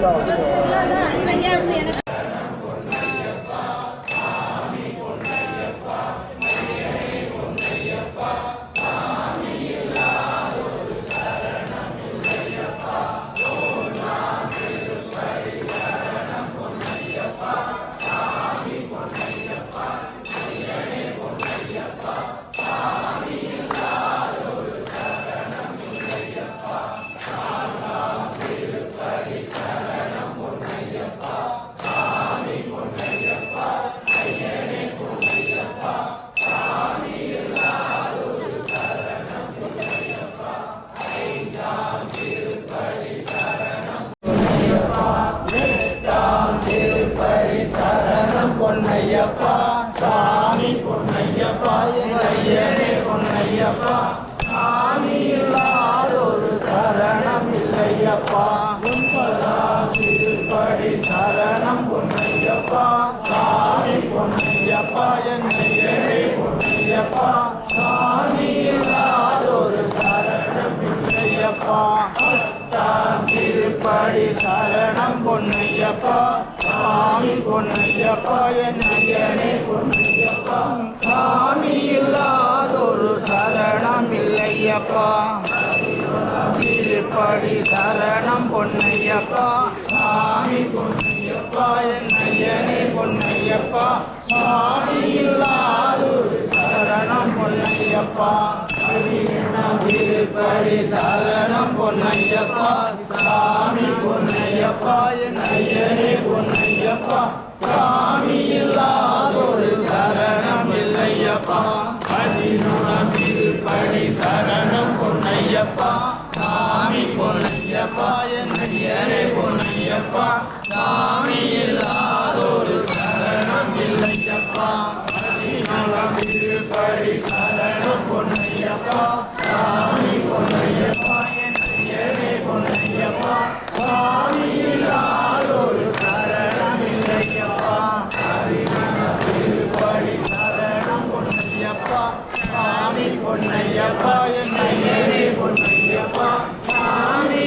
这这这这一 ஐயா சரணம் பொன்னையப்பா சாமி பொன்னையப்பா ஐயனே பொன்னையப்பா சாமி இல்லாதொரு சரணம் இல்லையப்பா முன்பதாம் திருப்படி சரணம் பொன்னையப்பா சாமி பொன்னையப்பா. பாடி சரணம் பொன்னையப்பா. சாமி பொன்னையப்பா என் ஐயனே பொன்னையப்பா. சாமி இல்லாதொரு சரணம் இல்லையப்பா. திருப்படி சரணம் பொன்னையப்பா. சாமி பொன்னையப்பா என் ஐயனே பொன்னையப்பா. சாமி இல்லாதொரு சரணம் பொன்னையப்பா. திருப்படி சரணம் பொன்னையப்பா சாமி பொன்னையப்பா என்னையனே பொன்னையப்பா சாமி இல்லாதொரு சரணம் இல்லையப்பா பதினோராம் திருப்படி சரணம் பொன்னையப்பா சாமி பொன்னையப்பா என்னையனே பொன்னையப்பா சாமி இல்லாதொரு சரணம் இல்லையப்பா. பொன்னையப்பா என்னையனே பொன்னையப்பா. சாமி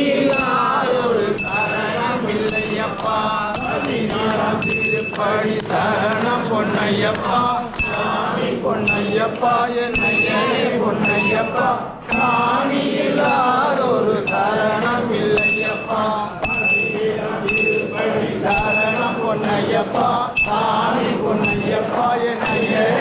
சரணம் இல்லையப்பா. பதினாறாம் திருப்படி சரணம் பொன்னையப்பா. சாமி பொன்னையப்பா என்னையனே பொன்னையப்பா. சாமி இல்லாதொரு சரணம் இல்லையப்பா. சரணம் பொன்னையப்பா. சாமி பொன்னையப்பா என்னையே